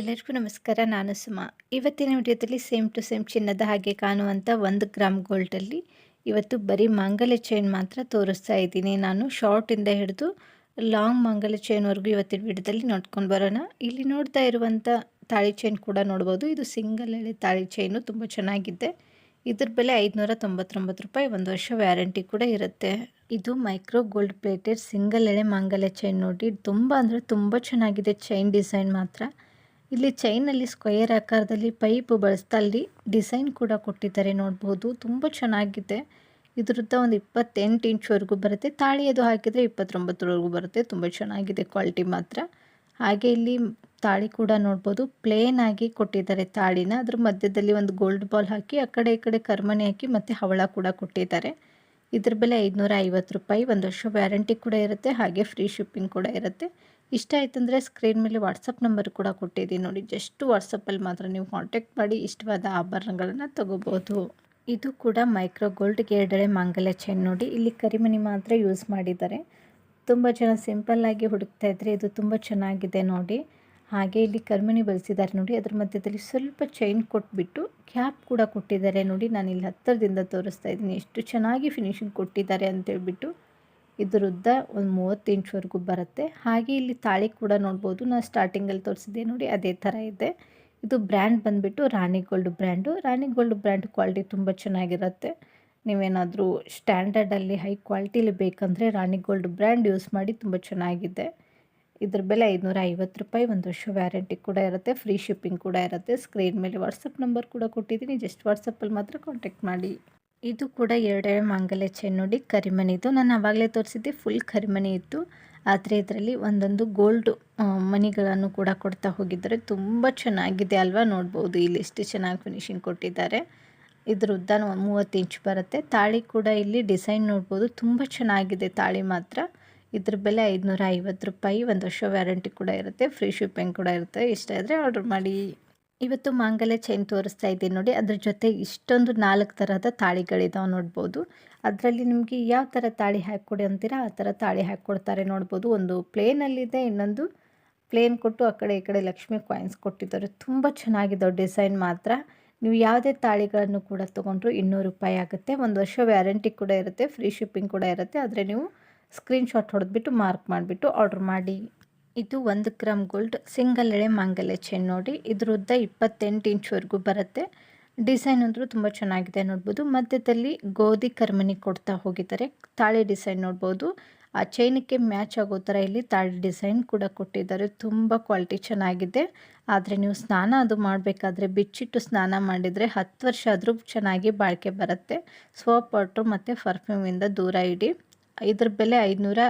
ಎಲ್ಲರಿಗೂ ನಮಸ್ಕಾರ, ನಾನು ಸುಮಾ. ಇವತ್ತಿನ ವಿಡಿಯೋದಲ್ಲಿ ಸೇಮ್ ಟು ಸೇಮ್ ಚಿನ್ನದ ಹಾಗೆ ಕಾಣುವಂಥ ಒಂದು ಗ್ರಾಮ್ ಗೋಲ್ಡಲ್ಲಿ ಇವತ್ತು ಬರೀ ಮಾಂಗಲ್ಯ ಚೈನ್ ಮಾತ್ರ ತೋರಿಸ್ತಾ ಇದ್ದೀನಿ. ನಾನು ಶಾರ್ಟಿಂದ ಹಿಡಿದು ಲಾಂಗ್ ಮಾಂಗಲ್ಯ ಚೈನ್ವರೆಗೂ ಇವತ್ತಿನ ವಿಡಿಯೋದಲ್ಲಿ ನೋಡ್ಕೊಂಡು ಬರೋಣ. ಇಲ್ಲಿ ನೋಡ್ತಾ ಇರುವಂಥ ತಾಳಿ ಚೈನ್ ಕೂಡ ನೋಡ್ಬೋದು. ಇದು ಸಿಂಗಲ್ ಎಳೆ ತಾಳಿ ಚೈನು ತುಂಬ ಚೆನ್ನಾಗಿದೆ. ಇದ್ರ ಬೆಲೆ ಐದುನೂರ ತೊಂಬತ್ತೊಂಬತ್ತು ರೂಪಾಯಿ, ಒಂದು ವರ್ಷ ವ್ಯಾರಂಟಿ ಕೂಡ ಇರುತ್ತೆ. ಇದು ಮೈಕ್ರೋ ಗೋಲ್ಡ್ ಪ್ಲೇಟೆಡ್ ಸಿಂಗಲ್ ಎಳೆ ಮಾಂಗಲ್ಯ ಚೈನ್ ನೋಡಿ. ತುಂಬ ಅಂದರೆ ತುಂಬ ಚೆನ್ನಾಗಿದೆ ಚೈನ್ ಡಿಸೈನ್ ಮಾತ್ರ. ಇಲ್ಲಿ ಚೈನಲ್ಲಿ ಸ್ಕ್ವೇರ್ ಆಕಾರದಲ್ಲಿ ಪೈಪ್ ಬಳಸ್ತಾ ಡಿಸೈನ್ ಕೂಡ ಕೊಟ್ಟಿದ್ದಾರೆ ನೋಡ್ಬೋದು. ತುಂಬ ಚೆನ್ನಾಗಿದೆ. ಇದ್ರದ್ದು ಒಂದು ಇಪ್ಪತ್ತೆಂಟು ಇಂಚ್ವರೆಗೂ ಬರುತ್ತೆ. ತಾಳಿ ಅದು ಹಾಕಿದರೆ ಇಪ್ಪತ್ತೊಂಬತ್ತರವರೆಗೂ ಬರುತ್ತೆ. ತುಂಬ ಚೆನ್ನಾಗಿದೆ ಕ್ವಾಲಿಟಿ ಮಾತ್ರ. ಹಾಗೆ ಇಲ್ಲಿ ತಾಳಿ ಕೂಡ ನೋಡ್ಬೋದು. ಪ್ಲೇನ್ ಆಗಿ ಕೊಟ್ಟಿದ್ದಾರೆ ತಾಳಿನ. ಅದ್ರ ಮಧ್ಯದಲ್ಲಿ ಒಂದು ಗೋಲ್ಡ್ ಬಾಲ್ ಹಾಕಿ, ಆ ಕಡೆ ಈ ಕಡೆ ಕರ್ಮಣಿ ಹಾಕಿ ಮತ್ತು ಹವಳ ಕೂಡ ಕೊಟ್ಟಿದ್ದಾರೆ. ಇದ್ರ ಬೆಲೆ ಐದುನೂರ ಐವತ್ತು ರೂಪಾಯಿ. ಒಂದು ವರ್ಷ ವ್ಯಾರಂಟಿ ಕೂಡ ಇರುತ್ತೆ. ಹಾಗೆ ಫ್ರೀ ಶಿಪ್ಪಿಂಗ್ ಕೂಡ ಇರುತ್ತೆ. ಇಷ್ಟ ಆಯ್ತಂದರೆ ಸ್ಕ್ರೀನ್ ಮೇಲೆ ವಾಟ್ಸಪ್ ನಂಬರ್ ಕೂಡ ಕೊಟ್ಟಿದ್ದೀನಿ ನೋಡಿ. ಜಸ್ಟ್ ವಾಟ್ಸಪ್ಪಲ್ಲಿ ಮಾತ್ರ ನೀವು ಕಾಂಟ್ಯಾಕ್ಟ್ ಮಾಡಿ ಇಷ್ಟವಾದ ಆಭರಣಗಳನ್ನು ತಗೋಬೋದು. ಇದು ಕೂಡ ಮೈಕ್ರೋ ಗೋಲ್ಡ್ ಗೇರ್ಡಳೆ ಮಾಂಗಲ್ಯ ಚೈನ್ ನೋಡಿ. ಇಲ್ಲಿ ಕರಿಮಣಿ ಮಾತ್ರ ಯೂಸ್ ಮಾಡಿದ್ದಾರೆ. ತುಂಬ ಜನ ಸಿಂಪಲ್ಲಾಗಿ ಹುಡುಕ್ತಾ ಇದ್ದರೆ ಇದು ತುಂಬ ಚೆನ್ನಾಗಿದೆ ನೋಡಿ. ಹಾಗೆ ಇಲ್ಲಿ ಕರಿಮಣಿ ಬಳಸಿದ್ದಾರೆ ನೋಡಿ. ಅದರ ಮಧ್ಯದಲ್ಲಿ ಸ್ವಲ್ಪ ಚೈನ್ ಕೊಟ್ಬಿಟ್ಟು ಕ್ಯಾಪ್ ಕೂಡ ಕೊಟ್ಟಿದ್ದಾರೆ ನೋಡಿ. ನಾನು ಇಲ್ಲಿ ಹತ್ತಿರದಿಂದ ತೋರಿಸ್ತಾ ಇದ್ದೀನಿ. ಎಷ್ಟು ಚೆನ್ನಾಗಿ ಫಿನಿಶಿಂಗ್ ಕೊಟ್ಟಿದ್ದಾರೆ ಅಂತೇಳ್ಬಿಟ್ಟು. ಇದ್ರ ಉದ್ದ ಒಂದು ಮೂವತ್ತು ಇಂಚ್ವರೆಗೂ ಬರುತ್ತೆ. ಹಾಗೆ ಇಲ್ಲಿ ತಾಳಿ ಕೂಡ ನೋಡ್ಬೋದು. ನಾನು ಸ್ಟಾರ್ಟಿಂಗಲ್ಲಿ ತೋರಿಸಿದ್ದೆ ನೋಡಿ, ಅದೇ ಥರ ಇದೆ. ಇದು ಬ್ರ್ಯಾಂಡ್ ಬಂದುಬಿಟ್ಟು Rani gold brand Rani gold brand quality ತುಂಬ ಚೆನ್ನಾಗಿರುತ್ತೆ. ನೀವೇನಾದರೂ ಸ್ಟ್ಯಾಂಡರ್ಡಲ್ಲಿ ಹೈ ಕ್ವಾಲಿಟಿಲಿ ಬೇಕಂದರೆ ರಾಣಿ ಗೋಲ್ಡ್ ಬ್ರ್ಯಾಂಡ್ ಯೂಸ್ ಮಾಡಿ ತುಂಬ ಚೆನ್ನಾಗಿದೆ. ಇದ್ರ ಬೆಲೆ ಐದುನೂರ ಐವತ್ತು ರೂಪಾಯಿ, ಒಂದು ವರ್ಷ ವ್ಯಾರಂಟಿ ಕೂಡ ಇರುತ್ತೆ. ಫ್ರೀ ಶಿಪ್ಪಿಂಗ್ ಕೂಡ ಇರುತ್ತೆ. ಸ್ಕ್ರೀನ್ ಮೇಲೆ ವಾಟ್ಸಪ್ ನಂಬರ್ ಕೂಡ ಕೊಟ್ಟಿದ್ದೀನಿ. ಜಸ್ಟ್ ವಾಟ್ಸಪ್ಪಲ್ಲಿ ಮಾತ್ರ ಕಾಂಟ್ಯಾಕ್ಟ್ ಮಾಡಿ. ಇದು ಕೂಡ ಎರಡೆರಡು ಮಾಂಗಲ್ಯ ಚೈನ್ ನೋಡಿ ಕರಿಮನಿದು ನಾನು ಆವಾಗಲೇ ತೋರಿಸಿದ್ದೆ ಫುಲ್ ಕರಿಮಣಿ ಇತ್ತು. ಆದರೆ ಇದರಲ್ಲಿ ಒಂದೊಂದು ಗೋಲ್ಡ್ ಮನಿಗಳನ್ನು ಕೂಡ ಕೊಡ್ತಾ ಹೋಗಿದ್ದಾರೆ. ತುಂಬ ಚೆನ್ನಾಗಿದೆ ಅಲ್ವಾ ನೋಡ್ಬೋದು. ಇಲ್ಲಿ ಎಷ್ಟು ಚೆನ್ನಾಗಿ ಫಿನಿಶಿಂಗ್ ಕೊಟ್ಟಿದ್ದಾರೆ. ಇದ್ರ ಉದ್ದ ಮೂವತ್ತು ಇಂಚ್ ಬರುತ್ತೆ. ತಾಳಿ ಕೂಡ ಇಲ್ಲಿ ಡಿಸೈನ್ ನೋಡ್ಬೋದು. ತುಂಬ ಚೆನ್ನಾಗಿದೆ ತಾಳಿ ಮಾತ್ರ. ಇದ್ರ ಬೆಲೆ ಐದುನೂರ ಐವತ್ತು ರೂಪಾಯಿ. ಒಂದು ವರ್ಷ ವ್ಯಾರಂಟಿ ಕೂಡ ಇರುತ್ತೆ. ಫ್ರೀ ಶಿಪ್ಪಿಂಗ್ ಕೂಡ ಇರುತ್ತೆ. ಇಷ್ಟ ಇದ್ದರೆ ಆರ್ಡ್ರ್ ಮಾಡಿ. ಇವತ್ತು ಮಾಂಗಲ್ಯ ಚೈನ್ ತೋರಿಸ್ತಾ ಇದ್ದೀನಿ ನೋಡಿ. ಅದ್ರ ಜೊತೆ ಇಷ್ಟೊಂದು ನಾಲ್ಕು ಥರದ ತಾಳಿಗಳಿದಾವೆ ನೋಡ್ಬೋದು. ಅದರಲ್ಲಿ ನಿಮಗೆ ಯಾವ ಥರ ತಾಳಿ ಹಾಕಿಕೊಡಿ ಅಂತೀರಾ, ಆ ಥರ ತಾಳಿ ಹಾಕ್ಕೊಡ್ತಾರೆ ನೋಡ್ಬೋದು. ಒಂದು ಪ್ಲೇನಲ್ಲಿದೆ, ಇನ್ನೊಂದು ಪ್ಲೇನ್ ಕೊಟ್ಟು ಆ ಕಡೆ ಈ ಕಡೆ ಲಕ್ಷ್ಮಿ ಕಾಯಿನ್ಸ್ ಕೊಟ್ಟಿದ್ದಾರೆ. ತುಂಬ ಚೆನ್ನಾಗಿದ್ದಾವೆ ಡಿಸೈನ್ ಮಾತ್ರ. ನೀವು ಯಾವುದೇ ತಾಳಿಗಳನ್ನು ಕೂಡ ತೊಗೊಂಡ್ರು ಇನ್ನೂರು ರೂಪಾಯಿ ಆಗುತ್ತೆ. ಒಂದು ವರ್ಷ ವ್ಯಾರಂಟಿ ಕೂಡ ಇರುತ್ತೆ, ಫ್ರೀ ಶಿಪ್ಪಿಂಗ್ ಕೂಡ ಇರುತ್ತೆ. ಆದರೆ ನೀವು ಸ್ಕ್ರೀನ್ಶಾಟ್ ಹೊಡೆದ್ಬಿಟ್ಟು ಮಾರ್ಕ್ ಮಾಡಿಬಿಟ್ಟು ಆರ್ಡ್ರ್ ಮಾಡಿ. ಇದು ಒಂದು ಗ್ರಾಮ್ ಗೋಲ್ಡ್, ಸಿಂಗಲ್ ಎಳೆ ಮಾಂಗಲ್ಯ ಚೈನ್ ನೋಡಿ. ಇದ್ರ ಉದ್ದ ಇಪ್ಪತ್ತೆಂಟು ಇಂಚ್ವರೆಗೂ ಬರುತ್ತೆ. ಡಿಸೈನ್ ಅಂದರೂ ತುಂಬ ಚೆನ್ನಾಗಿದೆ ನೋಡ್ಬೋದು. ಮಧ್ಯದಲ್ಲಿ ಗೋಧಿ ಕರ್ಮನಿ ಕೊಡ್ತಾ ಹೋಗಿದ್ದಾರೆ. ತಾಳೆ ಡಿಸೈನ್ ನೋಡ್ಬೋದು. ಆ ಚೈನಕ್ಕೆ ಮ್ಯಾಚ್ ಆಗೋ ಥರ ಇಲ್ಲಿ ತಾಳೆ ಡಿಸೈನ್ ಕೂಡ ಕೊಟ್ಟಿದ್ದಾರೆ. ತುಂಬ ಕ್ವಾಲಿಟಿ ಚೆನ್ನಾಗಿದೆ. ಆದರೆ ನೀವು ಸ್ನಾನ ಅದು ಮಾಡಬೇಕಾದ್ರೆ, ಬಿಚ್ಚಿಟ್ಟು ಸ್ನಾನ ಮಾಡಿದರೆ ಹತ್ತು ವರ್ಷ ಆದರೂ ಚೆನ್ನಾಗಿ ಬಾಳಿಕೆ ಬರುತ್ತೆ. ಸೋಪ್ ವಾಟ್ರು ಮತ್ತು ಪರ್ಫ್ಯೂಮಿಂದ ದೂರ ಇಡಿ. ಇದ್ರ ಬೆಲೆ ಐದುನೂರ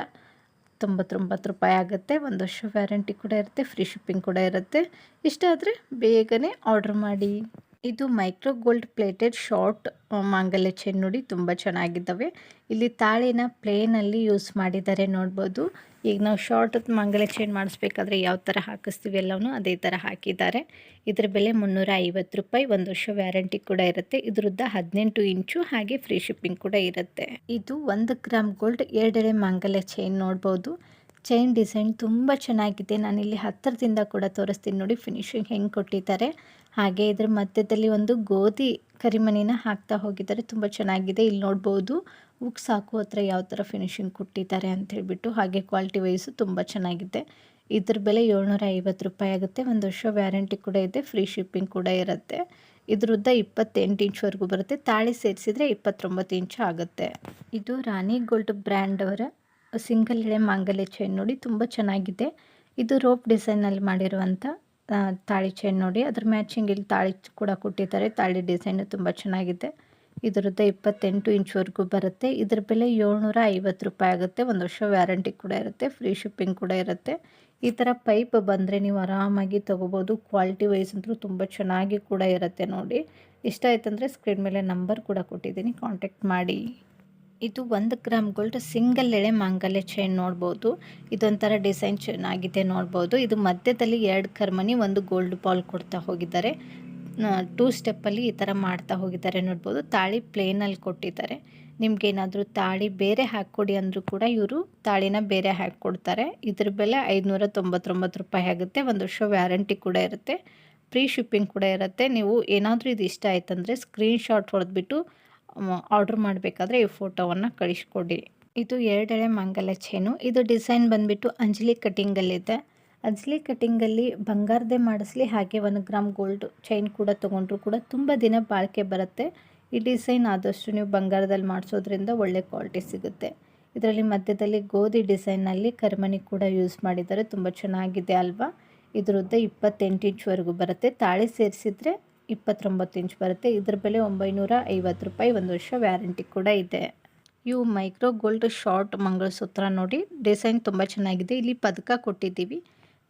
ತೊಂಬತ್ತೊಂಬತ್ತು ರೂಪಾಯಿ ಆಗುತ್ತೆ. ಒಂದು ವರ್ಷ ವ್ಯಾರಂಟಿ ಕೂಡ ಇರುತ್ತೆ ಫ್ರೀ ಶಿಪ್ಪಿಂಗ್ ಕೂಡ ಇರುತ್ತೆ. ಇಷ್ಟ ಆದರೆ ಬೇಗನೆ ಆರ್ಡ್ರ್ ಮಾಡಿ. ಇದು ಮೈಕ್ರೋ ಗೋಲ್ಡ್ ಪ್ಲೇಟೆಡ್ ಶಾರ್ಟ್ ಮಾಂಗಲ್ಯ ಚೈನ್ ನೋಡಿ ತುಂಬ ಚೆನ್ನಾಗಿದ್ದಾವೆ. ಇಲ್ಲಿ ತಾಳಿನ ಪ್ಲೇನಲ್ಲಿ ಯೂಸ್ ಮಾಡಿದ್ದಾರೆ ನೋಡ್ಬೋದು. ಈಗ ನಾವು ಶಾರ್ಟ್ ಮಾಂಗಲ್ಯ ಚೈನ್ ಮಾಡಿಸ್ಬೇಕಾದ್ರೆ ಯಾವ ಥರ ಹಾಕಿಸ್ತೀವಿ ಎಲ್ಲವೂ ಅದೇ ಥರ ಹಾಕಿದ್ದಾರೆ. ಇದರ ಬೆಲೆ ಮುನ್ನೂರ ಐವತ್ತು ರೂಪಾಯಿ, ಒಂದು ವರ್ಷ ವ್ಯಾರಂಟಿ ಕೂಡ ಇರುತ್ತೆ. ಇದ್ರದ್ದು ಹದಿನೆಂಟು ಇಂಚು ಹಾಗೆ ಫ್ರೀ ಶಿಪ್ಪಿಂಗ್ ಕೂಡ ಇರುತ್ತೆ. ಇದು ಒಂದು ಗ್ರಾಮ್ ಗೋಲ್ಡ್, ಎರಡೆಳೆ ಮಾಂಗಲ್ಯ ಚೈನ್ ನೋಡ್ಬೋದು. ಚೈನ್ ಡಿಸೈನ್ ತುಂಬ ಚೆನ್ನಾಗಿದೆ. ನಾನಿಲ್ಲಿ ಹತ್ತಿರದಿಂದ ಕೂಡ ತೋರಿಸ್ತೀನಿ ನೋಡಿ, ಫಿನಿಶಿಂಗ್ ಹೆಂಗೆ ಕೊಟ್ಟಿದ್ದಾರೆ. ಹಾಗೆ ಇದರ ಮಧ್ಯದಲ್ಲಿ ಒಂದು ಗೋಧಿ ಕರಿಮಣಿನ ಹಾಕ್ತಾ ಹೋಗಿದ್ದಾರೆ. ತುಂಬ ಚೆನ್ನಾಗಿದೆ. ಇಲ್ಲಿ ನೋಡ್ಬೋದು ಉಕ್ಸ್ ಹಾಕೋ ಹತ್ರ ಯಾವ ಥರ ಫಿನಿಶಿಂಗ್ ಕೊಟ್ಟಿದ್ದಾರೆ ಅಂತ ಹೇಳಿಬಿಟ್ಟು ಹಾಗೆ ಕ್ವಾಲಿಟಿ ವೈಸು ತುಂಬ ಚೆನ್ನಾಗಿದೆ. ಇದ್ರ ಬೆಲೆ ಏಳ್ನೂರ ಐವತ್ತು ರೂಪಾಯಿ ಆಗುತ್ತೆ. ಒಂದು ವರ್ಷ ವ್ಯಾರಂಟಿ ಕೂಡ ಇದೆ. ಫ್ರೀ ಶಿಪ್ಪಿಂಗ್ ಕೂಡ ಇರುತ್ತೆ. ಇದ್ರದ್ದ ಇಪ್ಪತ್ತೆಂಟು ಇಂಚ್ವರೆಗೂ ಬರುತ್ತೆ. ತಾಳಿ ಸೇರಿಸಿದ್ರೆ ಇಪ್ಪತ್ತೊಂಬತ್ತು ಇಂಚು ಆಗುತ್ತೆ. ಇದು ರಾಣಿ ಗೋಲ್ಡ್ ಬ್ರ್ಯಾಂಡ್ ಅವರ ಸಿಂಗಲ್ ಎಳೆ ಮಾಂಗಲ್ಯ ಚೈನ್ ನೋಡಿ ತುಂಬ ಚೆನ್ನಾಗಿದೆ. ಇದು ರೋಪ್ ಡಿಸೈನಲ್ಲಿ ಮಾಡಿರುವಂಥ ತಾಳಿ ಚೈನ್ ನೋಡಿ, ಅದ್ರ ಮ್ಯಾಚಿಂಗ್ ಇಲ್ಲಿ ತಾಳಿ ಕೂಡ ಕೊಟ್ಟಿದ್ದಾರೆ. ತಾಳಿ ಡಿಸೈನು ತುಂಬ ಚೆನ್ನಾಗಿದೆ. ಇದರದ್ದು ಇಪ್ಪತ್ತೆಂಟು ಇಂಚ್ವರೆಗೂ ಬರುತ್ತೆ. ಇದ್ರ ಬೆಲೆ ಏಳ್ನೂರ ಐವತ್ತು ರೂಪಾಯಿ ಆಗುತ್ತೆ. ಒಂದು ವರ್ಷ ವ್ಯಾರಂಟಿ ಕೂಡ ಇರುತ್ತೆ. ಫ್ರೀ ಶಿಪ್ಪಿಂಗ್ ಕೂಡ ಇರುತ್ತೆ. ಈ ಥರ ಪೈಪ್ ಬಂದರೆ ನೀವು ಆರಾಮಾಗಿ ತೊಗೋಬೋದು. ಕ್ವಾಲಿಟಿ ವೈಸ್ ಅಂತೂ ತುಂಬ ಚೆನ್ನಾಗಿ ಕೂಡ ಇರುತ್ತೆ ನೋಡಿ. ಇಷ್ಟ ಆಯ್ತಂದರೆ ಸ್ಕ್ರೀನ್ ಮೇಲೆ ನಂಬರ್ ಕೂಡ ಕೊಟ್ಟಿದ್ದೀನಿ. ಕಾಂಟ್ಯಾಕ್ಟ್ ಮಾಡಿ. ಇದು ಒಂದು ಗ್ರಾಮ್ ಗೋಲ್ಡ್ ಸಿಂಗಲ್ ಎಳೆ ಮಾಂಗಲ್ಯ ಚೈನ್ ನೋಡ್ಬೋದು. ಇದೊಂಥರ ಡಿಸೈನ್ ಚೆನ್ನಾಗಿದೆ ನೋಡ್ಬೋದು. ಇದು ಮಧ್ಯದಲ್ಲಿ ಎರಡು ಕರ್ಮನಿ ಒಂದು ಗೋಲ್ಡ್ ಬಾಲ್ ಕೊಡ್ತಾ ಹೋಗಿದ್ದಾರೆ. ಟೂ ಸ್ಟೆಪ್ಪಲ್ಲಿ ಈ ಥರ ಮಾಡ್ತಾ ಹೋಗಿದ್ದಾರೆ ನೋಡ್ಬೋದು. ತಾಳಿ ಪ್ಲೇನಲ್ಲಿ ಕೊಟ್ಟಿದ್ದಾರೆ. ನಿಮ್ಗೇನಾದರೂ ತಾಳಿ ಬೇರೆ ಹಾಕ್ಕೊಡಿ ಅಂದರೂ ಕೂಡ ಇವರು ತಾಳಿನ ಬೇರೆ ಹಾಕ್ಕೊಡ್ತಾರೆ. ಇದ್ರ ಬೆಲೆ ಐದುನೂರ ತೊಂಬತ್ತೊಂಬತ್ತು ರೂಪಾಯಿ ಆಗುತ್ತೆ. ಒಂದು ವರ್ಷ ವ್ಯಾರಂಟಿ ಕೂಡ ಇರುತ್ತೆ. ಫ್ರೀ ಶಿಪ್ಪಿಂಗ್ ಕೂಡ ಇರುತ್ತೆ. ನೀವು ಏನಾದರೂ ಇದು ಇಷ್ಟ ಆಯ್ತಂದರೆ ಸ್ಕ್ರೀನ್ಶಾಟ್ ಹೊಡೆದ್ಬಿಟ್ಟು ಆರ್ಡ್ರ್ ಮಾಡಬೇಕಾದ್ರೆ ಈ ಫೋಟೋವನ್ನು ಕಳಿಸ್ಕೊಡಿ. ಇದು ಎರಡೆಳೆ ಮಂಗಲ ಚೈನು ಇದು ಡಿಸೈನ್ ಬಂದುಬಿಟ್ಟು ಅಂಜಲಿ ಕಟಿಂಗಲ್ಲಿದೆ ಅಂಜಲಿ ಕಟಿಂಗಲ್ಲಿ ಬಂಗಾರದೇ ಮಾಡಿಸ್ಲಿ, ಹಾಗೆ ಒಂದು ಗ್ರಾಮ್ ಗೋಲ್ಡ್ ಚೈನ್ ಕೂಡ ತೊಗೊಂಡ್ರು ಕೂಡ ತುಂಬ ದಿನ ಬಾಳಿಕೆ ಬರುತ್ತೆ. ಈ ಡಿಸೈನ್ ಆದಷ್ಟು ನೀವು ಬಂಗಾರದಲ್ಲಿ ಮಾಡಿಸೋದ್ರಿಂದ ಒಳ್ಳೆ ಕ್ವಾಲಿಟಿ ಸಿಗುತ್ತೆ. ಇದರಲ್ಲಿ ಮಧ್ಯದಲ್ಲಿ ಗೋಧಿ ಡಿಸೈನಲ್ಲಿ ಕರ್ಮಣಿ ಕೂಡ ಯೂಸ್ ಮಾಡಿದ್ದಾರೆ. ತುಂಬ ಚೆನ್ನಾಗಿದೆ ಅಲ್ವಾ? ಇದರದ್ದು ಇಪ್ಪತ್ತೆಂಟು ಇಂಚ್ವರೆಗೂ ಬರುತ್ತೆ. ತಾಳಿ ಸೇರಿಸಿದ್ರೆ ಇಪ್ಪತ್ತೊಂಬತ್ತು ಇಂಚ್ ಬರುತ್ತೆ. ಇದ್ರ ಬೆಲೆ ಒಂಬೈನೂರ ಐವತ್ತು ರೂಪಾಯಿ. ಒಂದು ವರ್ಷ ವ್ಯಾರಂಟಿ ಕೂಡ ಇದೆ. ಇವು ಮೈಕ್ರೋ ಗೋಲ್ಡ್ ಶಾರ್ಟ್ ಮಂಗಳಸೂತ್ರ ನೋಡಿ. ಡಿಸೈನ್ ತುಂಬ ಚೆನ್ನಾಗಿದೆ. ಇಲ್ಲಿ ಪದಕ ಕೊಟ್ಟಿದ್ದೀವಿ.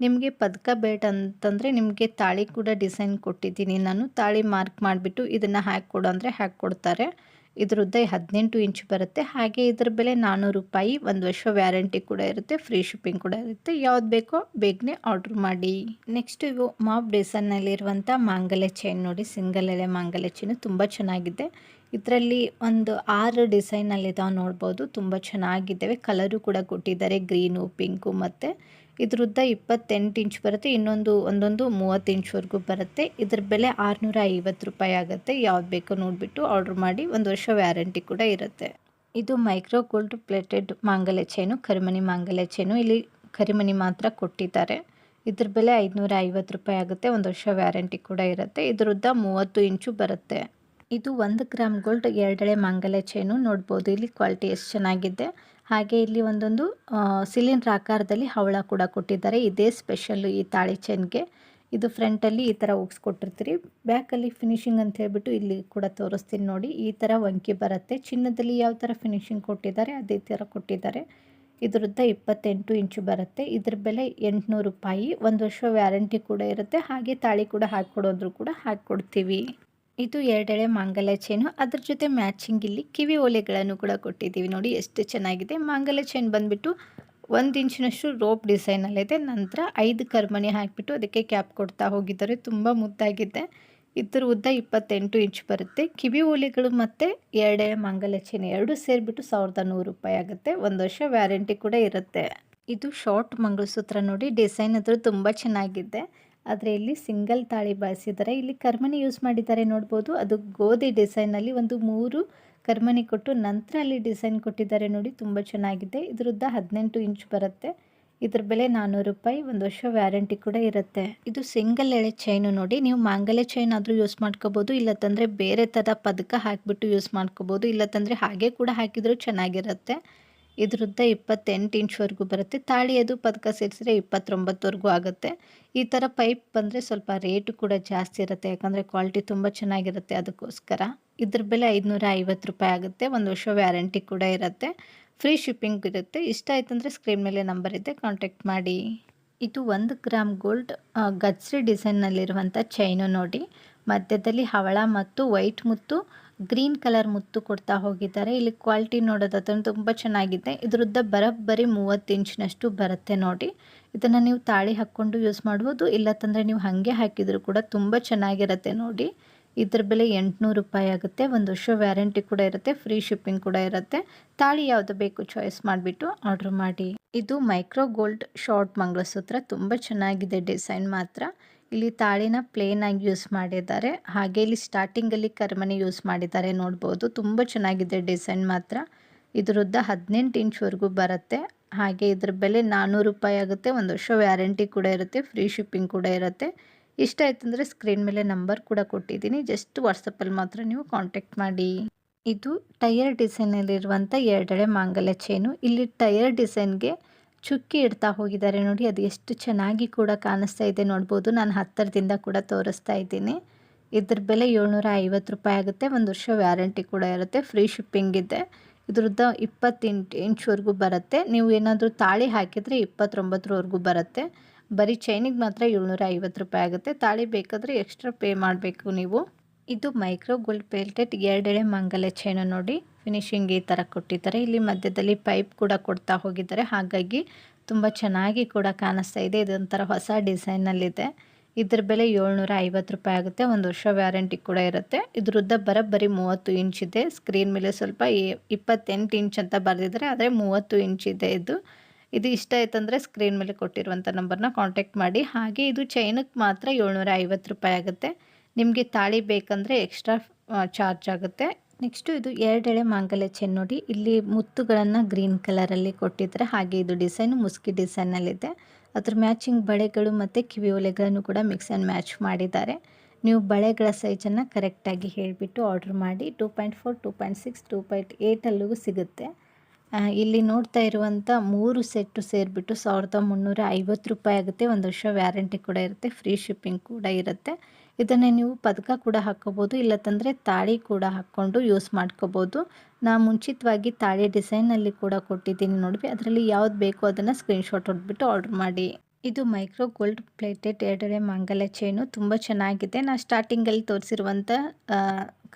ನಿಮಗೆ ಪದಕ ಬೇಡ ಅಂತಂದರೆ ನಿಮಗೆ ತಾಳಿ ಕೂಡ ಡಿಸೈನ್ ಕೊಟ್ಟಿದ್ದೀನಿ ನಾನು. ತಾಳಿ ಮಾರ್ಕ್ ಮಾಡಿಬಿಟ್ಟು ಇದನ್ನು ಹ್ಯಾಕ್ ಕೊಡು ಅಂದರೆ ಹ್ಯಾಕ್ ಕೊಡ್ತಾರೆ ಉದ್ದ ಹದಿನೆಂಟು ಇಂಚ್ ಬರುತ್ತೆ. ಹಾಗೆ ಇದ್ರ ಬೆಲೆ ನಾನ್ನೂರು ರೂಪಾಯಿ, ಒಂದು ವರ್ಷ ವ್ಯಾರಂಟಿ ಕೂಡ ಇರುತ್ತೆ, ಫ್ರೀ ಶಿಪ್ಪಿಂಗ್ ಕೂಡ ಇರುತ್ತೆ. ಯಾವ್ದು ಬೇಕೋ ಬೇಗನೆ ಆರ್ಡ್ರ್ ಮಾಡಿ. ನೆಕ್ಸ್ಟ್ ಇವು ಮಾಪ್ ಡಿಸೈನ್ನಲ್ಲಿರುವಂಥ ಮಾಂಗಲ್ಯ ಚೈನ್ ನೋಡಿ, ಸಿಂಗಲ್ ಎಲೆ ಮಾಂಗಲ್ಯ ಚೈನು ತುಂಬ ಚೆನ್ನಾಗಿದೆ. ಇದರಲ್ಲಿ ಒಂದು ಆರು ಡಿಸೈನಲ್ಲಿದ್ದಾವೆ ನೋಡ್ಬೋದು, ತುಂಬ ಚೆನ್ನಾಗಿದ್ದಾವೆ. ಕಲರು ಕೂಡ ಕೊಟ್ಟಿದ್ದಾರೆ, ಗ್ರೀನು, ಪಿಂಕು ಮತ್ತು ಇದ್ರದ್ದ ಇಪ್ಪತ್ತೆಂಟು ಇಂಚ್ ಬರುತ್ತೆ, ಇನ್ನೊಂದು ಒಂದೊಂದು ಮೂವತ್ತು ಇಂಚ್ವರೆಗೂ ಬರುತ್ತೆ. ಇದ್ರ ಬೆಲೆ ಆರುನೂರ ಐವತ್ತು ರೂಪಾಯಿ ಆಗುತ್ತೆ. ಯಾವ್ದು ಬೇಕೋ ನೋಡಿಬಿಟ್ಟು ಆರ್ಡ್ರ್ ಮಾಡಿ ಒಂದು ವರ್ಷ ವ್ಯಾರಂಟಿ ಕೂಡ ಇರುತ್ತೆ. ಇದು ಮೈಕ್ರೋ ಗೋಲ್ಡ್ ಪ್ಲೇಟೆಡ್ ಮಾಂಗಲ್ಯ ಚೈನು, ಕರಿಮಣಿ ಮಾಂಗಲ್ಯ ಚೈನು. ಇಲ್ಲಿ ಕರಿಮಣಿ ಮಾತ್ರ ಕೊಟ್ಟಿದ್ದಾರೆ. ಇದ್ರ ಬೆಲೆ ಐದುನೂರ ಐವತ್ತು ರೂಪಾಯಿ ಆಗುತ್ತೆ. ಒಂದು ವರ್ಷ ವ್ಯಾರಂಟಿ ಕೂಡ ಇರುತ್ತೆ. ಇದ್ರದ್ದ ಮೂವತ್ತು ಇಂಚು ಬರುತ್ತೆ. ಇದು ಒಂದು ಗ್ರಾಮ್ ಗೋಲ್ಡ್ ಎರಡೆಳೆ ಮಾಂಗಲ್ಯ ಚೈನು. ನೋಡ್ಬೋದು ಇಲ್ಲಿ ಕ್ವಾಲಿಟಿ ಎಷ್ಟು ಚೆನ್ನಾಗಿದೆ. ಹಾಗೆ ಇಲ್ಲಿ ಒಂದೊಂದು ಸಿಲಿಂಡ್ರ್ ಆಕಾರದಲ್ಲಿ ಹವಳ ಕೂಡ ಕೊಟ್ಟಿದ್ದಾರೆ. ಇದೇ ಸ್ಪೆಷಲ್ಲು ಈ ತಾಳಿ ಚೈನ್ಗೆ ಇದು ಫ್ರಂಟಲ್ಲಿ ಈ ಥರ ಉಗ್ಸ್ಕೊಟ್ಟಿರ್ತೀರಿ. ಬ್ಯಾಕಲ್ಲಿ ಫಿನಿಶಿಂಗ್ ಅಂತ ಹೇಳ್ಬಿಟ್ಟು ಇಲ್ಲಿ ಕೂಡ ತೋರಿಸ್ತೀನಿ ನೋಡಿ. ಈ ಥರ ವಂಕಿ ಬರುತ್ತೆ. ಚಿನ್ನದಲ್ಲಿ ಯಾವ ಥರ ಫಿನಿಶಿಂಗ್ ಕೊಟ್ಟಿದ್ದಾರೆ, ಅದೇ ಥರ ಕೊಟ್ಟಿದ್ದಾರೆ. ಇದರದ್ದು ಇಪ್ಪತ್ತೆಂಟು ಇಂಚು ಬರುತ್ತೆ. ಇದ್ರ ಬೆಲೆ ಎಂಟುನೂರು ರೂಪಾಯಿ. ಒಂದು ವರ್ಷ ವ್ಯಾರಂಟಿ ಕೂಡ ಇರುತ್ತೆ. ಹಾಗೆ ತಾಳಿ ಕೂಡ ಹಾಕ್ಕೊಡೋದ್ರು ಕೂಡ ಹಾಕ್ಕೊಡ್ತೀವಿ. ಇದು ಎರಡೆಳೆ ಮಾಂಗಲ್ಯ ಚೈನು ಅದ್ರ ಜೊತೆ ಮ್ಯಾಚಿಂಗ್ ಇಲ್ಲಿ ಕಿವಿ ಓಲೆಗಳನ್ನು ಕೂಡ ಕೊಟ್ಟಿದ್ದೀವಿ ನೋಡಿ, ಎಷ್ಟು ಚೆನ್ನಾಗಿದೆ. ಮಾಂಗಲ್ಯ ಚೈನ್ ಬಂದುಬಿಟ್ಟು ಒಂದು ಇಂಚಿನಷ್ಟು ರೋಪ್ ಡಿಸೈನಲ್ಲಿದೆ ನಂತರ ಐದು ಕರ್ಮಣಿ ಹಾಕಿಬಿಟ್ಟು ಅದಕ್ಕೆ ಕ್ಯಾಪ್ ಕೊಡ್ತಾ ಹೋಗಿದ್ದಾರೆ. ತುಂಬ ಮುದ್ದಾಗಿದೆ. ಇದ್ರ ಉದ್ದ ಇಪ್ಪತ್ತೆಂಟು ಇಂಚ್ ಬರುತ್ತೆ. ಕಿವಿ ಓಲೆಗಳು ಮತ್ತು ಎರಡೆಳೆ ಮಾಂಗಲ್ಯ ಚೈನ್ ಎರಡು ಸೇರಿಬಿಟ್ಟು ಸಾವಿರದ ನೂರು ರೂಪಾಯಿ ಆಗುತ್ತೆ. ಒಂದು ವರ್ಷ ವ್ಯಾರಂಟಿ ಕೂಡ ಇರುತ್ತೆ. ಇದು ಶಾರ್ಟ್ ಮಂಗಳಸೂತ್ರ ನೋಡಿ ಡಿಸೈನ್ ಅದರ ತುಂಬ ಚೆನ್ನಾಗಿದೆ. ಆದರೆ ಇಲ್ಲಿ ಸಿಂಗಲ್ ತಾಳಿ ಬಳಸಿದ್ದಾರೆ. ಇಲ್ಲಿ ಕರ್ಮನಿ ಯೂಸ್ ಮಾಡಿದ್ದಾರೆ ನೋಡ್ಬೋದು. ಅದು ಗೋಧಿ ಡಿಸೈನಲ್ಲಿ ಒಂದು ಮೂರು ಕರ್ಮನಿ ಕೊಟ್ಟು ನಂತರ ಅಲ್ಲಿ ಡಿಸೈನ್ ಕೊಟ್ಟಿದ್ದಾರೆ ನೋಡಿ, ತುಂಬ ಚೆನ್ನಾಗಿದೆ. ಇದರದ್ದ ಹದಿನೆಂಟು ಇಂಚ್ ಬರುತ್ತೆ. ಇದ್ರ ಬೆಲೆ ನಾನ್ನೂರು ರೂಪಾಯಿ, ಒಂದು ವರ್ಷ ವ್ಯಾರಂಟಿ ಕೂಡ ಇರುತ್ತೆ. ಇದು ಸಿಂಗಲ್ ಎಳೆ ಚೈನು ನೋಡಿ, ನೀವು ಮಾಂಗಲ್ಯ ಚೈನ್ ಆದರೂ ಯೂಸ್ ಮಾಡ್ಕೋಬೋದು. ಇಲ್ಲತ್ತಂದರೆ ಬೇರೆ ಥರ ಪದಕ ಹಾಕಿಬಿಟ್ಟು ಯೂಸ್ ಮಾಡ್ಕೋಬೋದು. ಇಲ್ಲತ್ತಂದರೆ ಹಾಗೆ ಕೂಡ ಹಾಕಿದರೂ ಚೆನ್ನಾಗಿರುತ್ತೆ. ಇದ್ರದ್ದ ಇಪ್ಪತ್ತೆಂಟು ಇಂಚ್ವರೆಗೂ ಬರುತ್ತೆ. ತಾಳಿ ಅದು ಪದಕ ಸೇರಿಸಿದ್ರೆ ಇಪ್ಪತ್ತೊಂಬತ್ತುವರೆಗೂ ಆಗುತ್ತೆ. ಈ ಥರ ಪೈಪ್ ಬಂದರೆ ಸ್ವಲ್ಪ ರೇಟು ಕೂಡ ಜಾಸ್ತಿ ಇರುತ್ತೆ. ಯಾಕಂದರೆ ಕ್ವಾಲಿಟಿ ತುಂಬ ಚೆನ್ನಾಗಿರುತ್ತೆ ಅದಕ್ಕೋಸ್ಕರ. ಇದ್ರ ಬೆಲೆ ಐದುನೂರ ಐವತ್ತು ರೂಪಾಯಿ ಆಗುತ್ತೆ. ಒಂದು ವರ್ಷ ವ್ಯಾರಂಟಿ ಕೂಡ ಇರುತ್ತೆ. ಫ್ರೀ ಶಿಪ್ಪಿಂಗ್ ಇರುತ್ತೆ. ಇಷ್ಟ ಆಯ್ತಂದರೆ ಸ್ಕ್ರೀನ್ ಮೇಲೆ ನಂಬರ್ ಇದೆ ಕಾಂಟ್ಯಾಕ್ಟ್ ಮಾಡಿ. ಇದು ಒಂದು ಗ್ರಾಮ್ ಗೋಲ್ಡ್ ಗಜ್ರಿ ಡಿಸೈನ್ನಲ್ಲಿರುವಂಥ ಚೈನು ನೋಡಿ. ಮಧ್ಯದಲ್ಲಿ ಹವಳ ಮತ್ತು ವೈಟ್ ಮುತ್ತು ಗ್ರೀನ್ ಕಲರ್ ಮುತ್ತು ಕೊಡ್ತಾ ಹೋಗಿದ್ದಾರೆ. ಇಲ್ಲಿ ಕ್ವಾಲಿಟಿ ನೋಡೋದಾದ್ರೆ ತುಂಬ ಚೆನ್ನಾಗಿದೆ. ಇದ್ರದ್ದ ಬರೋಬ್ಬರಿ ಮೂವತ್ತು ಇಂಚಿನಷ್ಟು ಬರುತ್ತೆ ನೋಡಿ. ಇದನ್ನು ನೀವು ತಾಳಿ ಹಾಕ್ಕೊಂಡು ಯೂಸ್ ಮಾಡ್ಬೋದು. ಇಲ್ಲತ್ತಂದರೆ ನೀವು ಹಾಗೆ ಹಾಕಿದರೂ ಕೂಡ ತುಂಬ ಚೆನ್ನಾಗಿರುತ್ತೆ ನೋಡಿ. ಇದ್ರ ಬೆಲೆ ಎಂಟುನೂರು ರೂಪಾಯಿ ಆಗುತ್ತೆ. ಒಂದು ವರ್ಷ ವ್ಯಾರಂಟಿ ಕೂಡ ಇರುತ್ತೆ. ಫ್ರೀ ಶಿಪ್ಪಿಂಗ್ ಕೂಡ ಇರುತ್ತೆ. ತಾಳಿ ಯಾವುದು ಬೇಕು ಚಾಯ್ಸ್ ಮಾಡಿಬಿಟ್ಟು ಆರ್ಡ್ರ್ ಮಾಡಿ. ಇದು ಮೈಕ್ರೋ ಗೋಲ್ಡ್ ಶಾರ್ಟ್ ಮಂಗಳಸೂತ್ರ. ತುಂಬ ಚೆನ್ನಾಗಿದೆ ಡಿಸೈನ್ ಮಾತ್ರ. ಇಲ್ಲಿ ತಾಳಿನ ಪ್ಲೇನ್ ಆಗಿ ಯೂಸ್ ಮಾಡಿದ್ದಾರೆ. ಹಾಗೆ ಇಲ್ಲಿ ಸ್ಟಾರ್ಟಿಂಗಲ್ಲಿ ಕರ್ಮನೆ ಯೂಸ್ ಮಾಡಿದ್ದಾರೆ ನೋಡ್ಬೋದು. ತುಂಬ ಚೆನ್ನಾಗಿದೆ ಡಿಸೈನ್ ಮಾತ್ರ. ಇದರದ್ದ ಹದಿನೆಂಟು ಇಂಚ್ವರೆಗೂ ಬರುತ್ತೆ. ಹಾಗೆ ಇದ್ರ ಬೆಲೆ ನಾನ್ನೂರು ರೂಪಾಯಿ ಆಗುತ್ತೆ. ಒಂದು ವರ್ಷ ವ್ಯಾರಂಟಿ ಕೂಡ ಇರುತ್ತೆ. ಫ್ರೀ ಶಿಪ್ಪಿಂಗ್ ಕೂಡ ಇರುತ್ತೆ. ಇಷ್ಟ ಆಯ್ತಂದರೆ ಸ್ಕ್ರೀನ್ ಮೇಲೆ ನಂಬರ್ ಕೂಡ ಕೊಟ್ಟಿದ್ದೀನಿ. ಜಸ್ಟ್ ವಾಟ್ಸಪ್ಪಲ್ಲಿ ಮಾತ್ರ ನೀವು ಕಾಂಟ್ಯಾಕ್ಟ್ ಮಾಡಿ. ಇದು ಟೈರ್ ಡಿಸೈನಲ್ಲಿರುವಂಥ ಎರಡೆಳೆ ಮಾಂಗಲ್ಯ ಚೈನು ಇಲ್ಲಿ ಟೈರ್ ಡಿಸೈನ್ಗೆ ಚುಕ್ಕಿ ಇಡ್ತಾ ಹೋಗಿದ್ದಾರೆ ನೋಡಿ, ಅದು ಎಷ್ಟು ಚೆನ್ನಾಗಿ ಕೂಡ ಕಾಣಿಸ್ತಾ ಇದೆ ನೋಡ್ಬೋದು. ನಾನು ಹತ್ತಿರದಿಂದ ಕೂಡ ತೋರಿಸ್ತಾ ಇದ್ದೀನಿ. ಇದ್ರ ಬೆಲೆ ಏಳ್ನೂರ ಐವತ್ತು ರೂಪಾಯಿ ಆಗುತ್ತೆ. ಒಂದು ವರ್ಷ ವ್ಯಾರಂಟಿ ಕೂಡ ಇರುತ್ತೆ. ಫ್ರೀ ಶಿಪ್ಪಿಂಗ್ ಇದೆ. ಇದ್ರದ್ದು ಇಪ್ಪತ್ತೆಂಟು ಇಂಚ್ವರೆಗೂ ಬರುತ್ತೆ. ನೀವು ಏನಾದರೂ ತಾಳಿ ಹಾಕಿದರೆ ಇಪ್ಪತ್ತೊಂಬತ್ತರವರೆಗೂ ಬರುತ್ತೆ. ಬರೀ ಚೈನಿಗೆ ಮಾತ್ರ ಏಳ್ನೂರ ಐವತ್ತು ರೂಪಾಯಿ ಆಗುತ್ತೆ. ತಾಳಿ ಬೇಕಾದರೆ ಎಕ್ಸ್ಟ್ರಾ ಪೇ ಮಾಡಬೇಕು ನೀವು. ಇದು ಮೈಕ್ರೋ ಗೋಲ್ಡ್ ಪೇಲ್ಟೆಡ್ ಎರಡೆಳೆ ಮಂಗಲ ಚೈನು ನೋಡಿ. ಫಿನಿಶಿಂಗ್ ಈ ಥರ ಕೊಟ್ಟಿದ್ದಾರೆ. ಇಲ್ಲಿ ಮಧ್ಯದಲ್ಲಿ ಪೈಪ್ ಕೂಡ ಕೊಡ್ತಾ ಹೋಗಿದ್ದಾರೆ. ಹಾಗಾಗಿ ತುಂಬ ಚೆನ್ನಾಗಿ ಕೂಡ ಕಾಣಿಸ್ತಾ ಇದೆ. ಇದೊಂಥರ ಹೊಸ ಡಿಸೈನಲ್ಲಿದೆ ಇದ್ರ ಬೆಲೆ ಏಳ್ನೂರ ಐವತ್ತು ರೂಪಾಯಿ ಆಗುತ್ತೆ. ಒಂದು ವರ್ಷ ವ್ಯಾರಂಟಿ ಕೂಡ ಇರುತ್ತೆ. ಇದ್ರದ್ದು ಬರೋಬ್ಬರಿ ಮೂವತ್ತು ಇಂಚ್ ಇದೆ. ಸ್ಕ್ರೀನ್ ಮೇಲೆ ಸ್ವಲ್ಪ ಇಪ್ಪತ್ತೆಂಟು ಇಂಚ್ ಅಂತ ಬರೆದಿದ್ದಾರೆ. ಆದರೆ ಮೂವತ್ತು ಇಂಚ್ ಇದೆ ಇದು. ಇದು ಇಷ್ಟ ಆಯ್ತಂದರೆ ಸ್ಕ್ರೀನ್ ಮೇಲೆ ಕೊಟ್ಟಿರುವಂಥ ನಂಬರ್ನ ಕಾಂಟ್ಯಾಕ್ಟ್ ಮಾಡಿ. ಹಾಗೆ ಇದು ಚೈನಕ್ಕೆ ಮಾತ್ರ ಏಳ್ನೂರ ಐವತ್ತು ರೂಪಾಯಿ ಆಗುತ್ತೆ. ನಿಮಗೆ ತಾಳಿ ಬೇಕಂದರೆ ಎಕ್ಸ್ಟ್ರಾ ಚಾರ್ಜ್ ಆಗುತ್ತೆ. ನೆಕ್ಸ್ಟು ಇದು ಎರಡೆಳೆ ಮಾಂಗಲ್ಯ ಚೈನ್ ನೋಡಿ. ಇಲ್ಲಿ ಮುತ್ತುಗಳನ್ನು ಗ್ರೀನ್ ಕಲರಲ್ಲಿ ಕೊಟ್ಟಿದ್ದಾರೆ. ಹಾಗೆ ಇದು ಡಿಸೈನು ಮುಸ್ಕಿ ಡಿಸೈನಲ್ಲಿದೆ ಅದ್ರ ಮ್ಯಾಚಿಂಗ್ ಬಳೆಗಳು ಮತ್ತು ಕಿವಿ ಒಲೆಗಳನ್ನು ಕೂಡ ಮಿಕ್ಸ್ ಆ್ಯಂಡ್ ಮ್ಯಾಚ್ ಮಾಡಿದ್ದಾರೆ. ನೀವು ಬಳೆಗಳ ಸೈಜನ್ನು ಕರೆಕ್ಟಾಗಿ ಹೇಳಿಬಿಟ್ಟು ಆರ್ಡ್ರ್ ಮಾಡಿ. Two point four two point six two point ಏಯ್ಟಲ್ಲಿಗೂ ಸಿಗುತ್ತೆ. ಇಲ್ಲಿ ನೋಡ್ತಾ ಇರುವಂಥ ಮೂರು ಸೆಟ್ಟು ಸೇರಿಬಿಟ್ಟು ಸಾವಿರದ ಮುನ್ನೂರ ಐವತ್ತು ರೂಪಾಯಿ ಆಗುತ್ತೆ. ಒಂದು ವರ್ಷ ವ್ಯಾರಂಟಿ ಕೂಡ ಇರುತ್ತೆ. ಫ್ರೀ ಶಿಪ್ಪಿಂಗ್ ಕೂಡ ಇರುತ್ತೆ. ಇದನ್ನೇ ನೀವು ಪದಕ ಕೂಡ ಹಾಕ್ಕೋಬೋದು ಇಲ್ಲತ್ತಂದರೆ ತಾಳಿ ಕೂಡ ಹಾಕ್ಕೊಂಡು ಯೂಸ್ ಮಾಡ್ಕೋಬೋದು. ನಾ ಮುಂಚಿತವಾಗಿ ತಾಳಿ ಡಿಸೈನಲ್ಲಿ ಕೂಡ ಕೊಟ್ಟಿದ್ದೀನಿ ನೋಡಿ ಅದರಲ್ಲಿ ಯಾವ್ದು ಬೇಕೋ ಅದನ್ನು ಸ್ಕ್ರೀನ್ಶಾಟ್ ಹೊಡೆದ್ಬಿಟ್ಟು ಆರ್ಡ್ರ್ ಮಾಡಿ. ಇದು ಮೈಕ್ರೋ ಗೋಲ್ಡ್ ಪ್ಲೇಟೆಡ್ ಎರಡರೆ ಮಂಗಲ ಚೈನು, ತುಂಬ ಚೆನ್ನಾಗಿದೆ. ನಾ ಸ್ಟಾರ್ಟಿಂಗಲ್ಲಿ ತೋರಿಸಿರುವಂಥ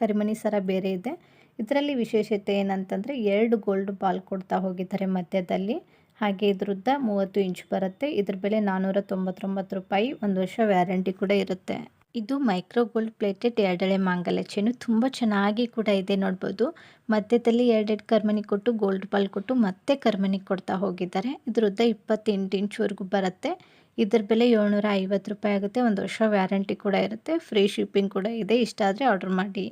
ಕರಿಮಣಿ ಸರ ಬೇರೆ ಇದೆ. ಇದರಲ್ಲಿ ವಿಶೇಷತೆ ಏನಂತಂದರೆ ಎರಡು ಗೋಲ್ಡ್ ಬಾಲ್ ಕೊಡ್ತಾ ಹೋಗಿದ್ದಾರೆ ಮಧ್ಯದಲ್ಲಿ. ಹಾಗೆ ಇದ್ರದ್ದ ಮೂವತ್ತು ಇಂಚ್ ಬರುತ್ತೆ. ಇದ್ರ ಬೆಲೆ ನಾನ್ನೂರ ತೊಂಬತ್ತೊಂಬತ್ತು ರೂಪಾಯಿ, ಒಂದು ವರ್ಷ ವ್ಯಾರಂಟಿ ಕೂಡ ಇರುತ್ತೆ. ಇದು ಮೈಕ್ರೋ ಗೋಲ್ಡ್ ಪ್ಲೇಟೆಡ್ ಎರಡೆಳೆ ಮಾಂಗಲ್ಯ ಚೈನು ತುಂಬ ಚೆನ್ನಾಗಿ ಕೂಡ ಇದೆ ನೋಡ್ಬೋದು. ಮಧ್ಯದಲ್ಲಿ ಎರಡೆರಡು ಕರ್ಮನಿ ಕೊಟ್ಟು ಗೋಲ್ಡ್ ಬಾಲ್ ಕೊಟ್ಟು ಮತ್ತೆ ಕರ್ಮನಿ ಕೊಡ್ತಾ ಹೋಗಿದ್ದಾರೆ. ಇದ್ರದ್ದು ಇಪ್ಪತ್ತೆಂಟು ಇಂಚ್ವರೆಗೂ ಬರುತ್ತೆ. ಇದ್ರ ಬೆಲೆ ಏಳ್ನೂರ ಐವತ್ತು ರೂಪಾಯಿ ಆಗುತ್ತೆ. ಒಂದು ವರ್ಷ ವ್ಯಾರಂಟಿ ಕೂಡ ಇರುತ್ತೆ. ಫ್ರೀ ಶಿಪ್ಪಿಂಗ್ ಕೂಡ ಇದೆ. ಇಷ್ಟ ಆದರೆ ಆರ್ಡರ್ ಮಾಡಿ.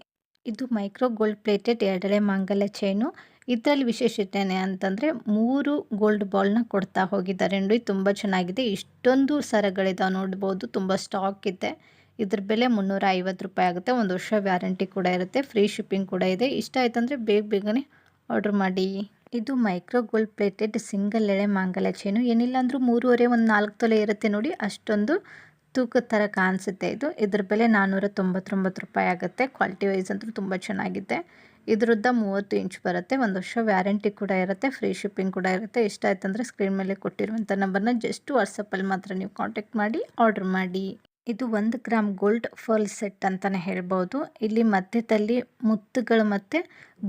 ಇದು ಮೈಕ್ರೋ ಗೋಲ್ಡ್ ಪ್ಲೇಟೆಡ್ ಎರಡೆಳೆ ಮಾಂಗಲ್ಯ ಚೈನು ಇದರಲ್ಲಿ ವಿಶೇಷತೆ ಅಂತಂದರೆ ಮೂರು ಗೋಲ್ಡ್ ಬಾಲ್ನ ಕೊಡ್ತಾ ಹೋಗಿದ್ದಾರೆ. ನೋಡಿ, ತುಂಬ ಚೆನ್ನಾಗಿದೆ. ಇಷ್ಟೊಂದು ಸರಗಳಿದಾವೆ ನೋಡ್ಬೋದು. ತುಂಬ ಸ್ಟಾಕ್ ಇದೆ. ಇದ್ರ ಬೆಲೆ ಮುನ್ನೂರ ಐವತ್ತು ರೂಪಾಯಿ ಆಗುತ್ತೆ. ಒಂದು ವರ್ಷ ವ್ಯಾರಂಟಿ ಕೂಡ ಇರುತ್ತೆ. ಫ್ರೀ ಶಿಪ್ಪಿಂಗ್ ಕೂಡ ಇದೆ. ಇಷ್ಟ ಆಯ್ತಂದರೆ ಬೇಗ ಬೇಗನೆ ಆರ್ಡ್ರ್ ಮಾಡಿ. ಇದು ಮೈಕ್ರೋ ಗೋಲ್ಡ್ ಪ್ಲೇಟೆಡ್ ಸಿಂಗಲ್ ಎಳೆ ಮಾಂಗಲ್ಯ ಚೇನು. ಏನಿಲ್ಲ ಅಂದರೂ ಮೂರುವರೆ, ಒಂದು ನಾಲ್ಕು ತೊಲೆ ಇರುತ್ತೆ ನೋಡಿ. ಅಷ್ಟೊಂದು ತೂಕದ ಥರ ಕಾಣಿಸುತ್ತೆ ಇದು. ಇದ್ರ ಬೆಲೆ ನಾನ್ನೂರ ತೊಂಬತ್ತೊಂಬತ್ತು ರೂಪಾಯಿ ಆಗುತ್ತೆ. ಕ್ವಾಲಿಟಿ ವೈಸ್ ಅಂತೂ ತುಂಬ ಚೆನ್ನಾಗಿದೆ. ಇದ್ರದ್ದು ಮೂವತ್ತು ಇಂಚ್ ಬರುತ್ತೆ. ಒಂದು ವರ್ಷ ವ್ಯಾರಂಟಿ ಕೂಡ ಇರುತ್ತೆ. ಫ್ರೀ ಶಿಪ್ಪಿಂಗ್ ಕೂಡ ಇರುತ್ತೆ. ಇಷ್ಟ ಆಯ್ತಂದರೆ ಸ್ಕ್ರೀನ್ ಮೇಲೆ ಕೊಟ್ಟಿರುವಂಥ ನಂಬರ್ನ ಜಸ್ಟ್ ವಾಟ್ಸಪ್ಪಲ್ಲಿ ಮಾತ್ರ ನೀವು ಕಾಂಟ್ಯಾಕ್ಟ್ ಮಾಡಿ, ಆರ್ಡ್ರ್ ಮಾಡಿ. ಇದು ಒಂದು ಗ್ರಾಮ್ ಗೋಲ್ಡ್ ಫರ್ಲ್ ಸೆಟ್ ಅಂತಾನೆ ಹೇಳ್ಬೋದು. ಇಲ್ಲಿ ಮಧ್ಯದಲ್ಲಿ ಮುತ್ತುಗಳು ಮತ್ತು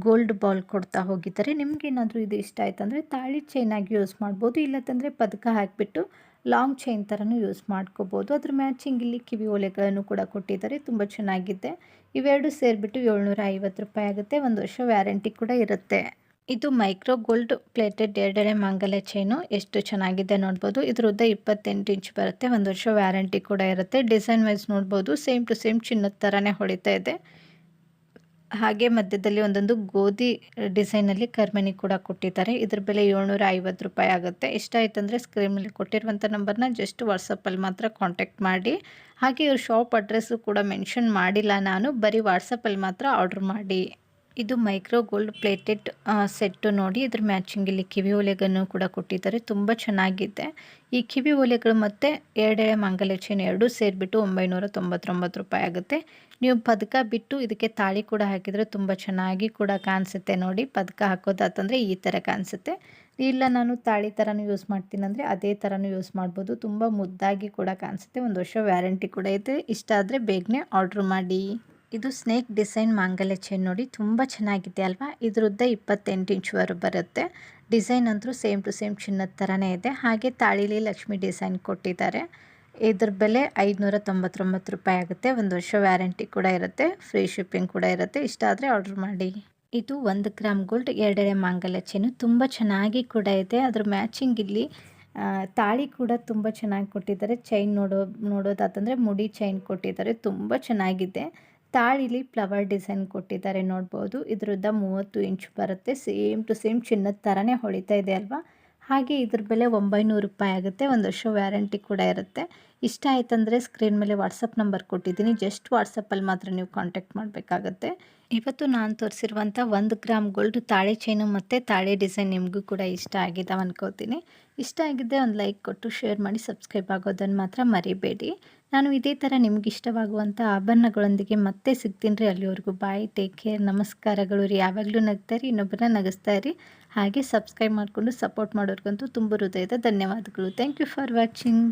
ಗೋಲ್ಡ್ ಬಾಲ್ ಕೊಡ್ತಾ ಹೋಗಿದ್ದಾರೆ. ನಿಮ್ಗೇನಾದರೂ ಇದು ಇಷ್ಟ ಆಯ್ತಂದರೆ ತಾಳಿ ಚೈನಾಗಿ ಯೂಸ್ ಮಾಡ್ಬೋದು ಇಲ್ಲತ್ತಂದರೆ ಪದಕ ಹಾಕಿಬಿಟ್ಟು ಲಾಂಗ್ ಚೈನ್ ಥರನೂ ಯೂಸ್ ಮಾಡ್ಕೋಬೋದು. ಅದ್ರ ಮ್ಯಾಚಿಂಗ್ ಇಲ್ಲಿ ಕಿವಿ ಓಲೆಗಳನ್ನು ಕೂಡ ಕೊಟ್ಟಿದ್ದಾರೆ, ತುಂಬ ಚೆನ್ನಾಗಿದೆ. ಇವೆರಡು ಸೇರಿಬಿಟ್ಟು ಏಳ್ನೂರ ಐವತ್ತು ರೂಪಾಯಿ ಆಗುತ್ತೆ. ಒಂದು ವರ್ಷ ವ್ಯಾರಂಟಿ ಕೂಡ ಇರುತ್ತೆ. ಇದು ಮೈಕ್ರೋ ಗೋಲ್ಡ್ ಪ್ಲೇಟೆಡ್ ಎರಡೆಳೆ ಮಾಂಗಲ್ಯ ಚೈನು. ಎಷ್ಟು ಚೆನ್ನಾಗಿದೆ ನೋಡ್ಬೋದು. ಇದ್ರ ಉದ್ದ ಇಪ್ಪತ್ತೆಂಟು ಇಂಚ್ ಬರುತ್ತೆ. ಒಂದು ವರ್ಷ ವ್ಯಾರಂಟಿ ಕೂಡ ಇರುತ್ತೆ. ಡಿಸೈನ್ ವೈಸ್ ನೋಡ್ಬೋದು. ಸೇಮ್ ಟು ಸೇಮ್ ಚಿನ್ನದ ಥರನೇ ಹೊಡಿತಾ ಇದೆ. ಹಾಗೆ ಮಧ್ಯದಲ್ಲಿ ಒಂದೊಂದು ಗೋಧಿ ಡಿಸೈನಲ್ಲಿ ಕರ್ಮನಿ ಕೂಡ ಕೊಟ್ಟಿದ್ದಾರೆ. ಇದ್ರ ಬೆಲೆ ಏಳ್ನೂರ ಐವತ್ತು ರೂಪಾಯಿ ಆಗುತ್ತೆ. ಇಷ್ಟ ಆಯ್ತಂದರೆ ಸ್ಕ್ರೀನಲ್ಲಿ ಕೊಟ್ಟಿರುವಂಥ ನಂಬರ್ನ ಜಸ್ಟ್ ವಾಟ್ಸಪ್ಪಲ್ಲಿ ಮಾತ್ರ ಕಾಂಟ್ಯಾಕ್ಟ್ ಮಾಡಿ. ಹಾಗೆ ಇವ್ರ ಶಾಪ್ ಅಡ್ರೆಸ್ಸು ಕೂಡ ಮೆನ್ಷನ್ ಮಾಡಿಲ್ಲ ನಾನು. ಬರೀ ವಾಟ್ಸಪ್ಪಲ್ಲಿ ಮಾತ್ರ ಆರ್ಡ್ರ್ ಮಾಡಿ. ಇದು ಮೈಕ್ರೋ ಗೋಲ್ಡ್ ಪ್ಲೇಟೆಡ್ ಸೆಟ್ಟು ನೋಡಿ. ಇದ್ರ ಮ್ಯಾಚಿಂಗ್ ಇಲ್ಲಿ ಕಿವಿ ಒಲೆಗನ್ನು ಕೂಡ ಕೊಟ್ಟಿದ್ದಾರೆ. ತುಂಬ ಚೆನ್ನಾಗಿದೆ. ಈ ಕಿವಿ ಒಲೆಗಳು ಮತ್ತು ಎರಡೆಳೆ ಮಂಗಲೆ ಚೈನ್ ಎರಡೂ ಸೇರಿಬಿಟ್ಟು ಒಂಬೈನೂರ ತೊಂಬತ್ತೊಂಬತ್ತು ರೂಪಾಯಿ ಆಗುತ್ತೆ. ನೀವು ಪದಕ ಬಿಟ್ಟು ಇದಕ್ಕೆ ತಾಳಿ ಕೂಡ ಹಾಕಿದರೆ ತುಂಬ ಚೆನ್ನಾಗಿ ಕೂಡ ಕಾಣಿಸುತ್ತೆ ನೋಡಿ. ಪದಕ ಹಾಕೋದಾತಂದರೆ ಈ ಥರ ಕಾಣಿಸುತ್ತೆ. ಇಲ್ಲ, ನಾನು ತಾಳಿ ಥರನೂ ಯೂಸ್ ಮಾಡ್ತೀನಂದರೆ ಅದೇ ಥರನೂ ಯೂಸ್ ಮಾಡ್ಬೋದು. ತುಂಬ ಮುದ್ದಾಗಿ ಕೂಡ ಕಾಣಿಸುತ್ತೆ. ಒಂದು ವರ್ಷ ವ್ಯಾರಂಟಿ ಕೂಡ ಇದೆ. ಇಷ್ಟ ಆದರೆ ಬೇಗನೆ ಆರ್ಡ್ರ್ ಮಾಡಿ. ಇದು ಸ್ನೇಕ್ ಡಿಸೈನ್ ಮಾಂಗಲ್ಯ ಚೈನ್ ನೋಡಿ, ತುಂಬ ಚೆನ್ನಾಗಿದೆ ಅಲ್ವಾ? ಇದ್ರದ್ದ ಇಪ್ಪತ್ತೆಂಟು ಇಂಚ್ವರೆಗೂ ಬರುತ್ತೆ. ಡಿಸೈನ್ ಅಂತೂ ಸೇಮ್ ಟು ಸೇಮ್ ಚಿನ್ನದ ಥರನೇ ಇದೆ. ಹಾಗೆ ತಾಳಿಲಿ ಲಕ್ಷ್ಮಿ ಡಿಸೈನ್ ಕೊಟ್ಟಿದ್ದಾರೆ. ಇದ್ರ ಬೆಲೆ ಐದುನೂರ ತೊಂಬತ್ತೊಂಬತ್ತು ರೂಪಾಯಿ ಆಗುತ್ತೆ. ಒಂದು ವರ್ಷ ವ್ಯಾರಂಟಿ ಕೂಡ ಇರುತ್ತೆ. ಫ್ರೀ ಶಿಪ್ಪಿಂಗ್ ಕೂಡ ಇರುತ್ತೆ. ಇಷ್ಟ ಆದರೆ ಆರ್ಡ್ರ್ ಮಾಡಿ. ಇದು ಒಂದು ಗ್ರಾಮ್ ಗೋಲ್ಡ್ ಎರಡೆಳೆ ಮಾಂಗಲ್ಯ ಚೈನು ತುಂಬ ಚೆನ್ನಾಗಿ ಕೂಡ ಇದೆ. ಅದ್ರ ಮ್ಯಾಚಿಂಗ್ ಇಲ್ಲಿ ತಾಳಿ ಕೂಡ ತುಂಬ ಚೆನ್ನಾಗಿ ಕೊಟ್ಟಿದ್ದಾರೆ. ಚೈನ್ ನೋಡೋ, ನೋಡೋದಾತಂದರೆ ಮುಡಿ ಚೈನ್ ಕೊಟ್ಟಿದ್ದಾರೆ. ತುಂಬ ಚೆನ್ನಾಗಿದೆ. ತಾಳಿಲಿ ಫ್ಲವರ್ ಡಿಸೈನ್ ಕೊಟ್ಟಿದ್ದಾರೆ ನೋಡ್ಬೋದು. ಇದ್ರದ್ದು ಮೂವತ್ತು ಇಂಚ್ ಬರುತ್ತೆ. ಸೇಮ್ ಟು ಸೇಮ್ ಚಿನ್ನದ ಥರನೇ ಹೊಳಿತಾ ಇದೆ ಅಲ್ವಾ? ಹಾಗೆ ಇದ್ರ ಬೆಲೆ ಒಂಬೈನೂರು ರೂಪಾಯಿ ಆಗುತ್ತೆ. ಒಂದು ವರ್ಷ ವ್ಯಾರಂಟಿ ಕೂಡ ಇರುತ್ತೆ. ಇಷ್ಟ ಆಯ್ತಂದರೆ ಸ್ಕ್ರೀನ್ ಮೇಲೆ ವಾಟ್ಸಪ್ ನಂಬರ್ ಕೊಟ್ಟಿದ್ದೀನಿ. ಜಸ್ಟ್ ವಾಟ್ಸಪ್ಪಲ್ಲಿ ಮಾತ್ರ ನೀವು ಕಾಂಟ್ಯಾಕ್ಟ್ ಮಾಡಬೇಕಾಗತ್ತೆ. ಇವತ್ತು ನಾನು ತೋರಿಸಿರುವಂಥ ಒಂದು ಗ್ರಾಮ್ ಗೋಲ್ಡ್ ತಾಳೆ ಚೈನು ಮತ್ತು ತಾಳೆ ಡಿಸೈನ್ ನಿಮಗೂ ಕೂಡ ಇಷ್ಟ ಆಗಿದ್ದಾವೆ ಅನ್ಕೋತೀನಿ. ಇಷ್ಟ ಆಗಿದ್ದೆ ಒಂದು ಲೈಕ್ ಕೊಟ್ಟು ಶೇರ್ ಮಾಡಿ ಸಬ್ಸ್ಕ್ರೈಬ್ ಆಗೋದನ್ನು ಮಾತ್ರ ಮರಿಬೇಡಿ. ನಾನು ಇದೇ ಥರ ನಿಮ್ಗೆ ಇಷ್ಟವಾಗುವಂಥ ಆಭರಣಗಳೊಂದಿಗೆ ಮತ್ತೆ ಸಿಗ್ತೀನಿ ರೀ ಅಲ್ಲಿವರೆಗೂ. ಬಾಯ್ ಟೇಕ್ ಕೇರ್ ನಮಸ್ಕಾರಗಳು ರೀ. ಯಾವಾಗಲೂ ನಗ್ತಾರೆ, ಇನ್ನೊಬ್ಬರನ್ನ ನಗಿಸ್ತಾ ಇರಿ ಹಾಗೆ ಸಬ್ಸ್ಕ್ರೈಬ್ ಮಾಡಿಕೊಂಡು ಸಪೋರ್ಟ್ ಮಾಡೋರ್ಗಂತೂ ತುಂಬ ಹೃದಯದ ಧನ್ಯವಾದಗಳು. Thank you for watching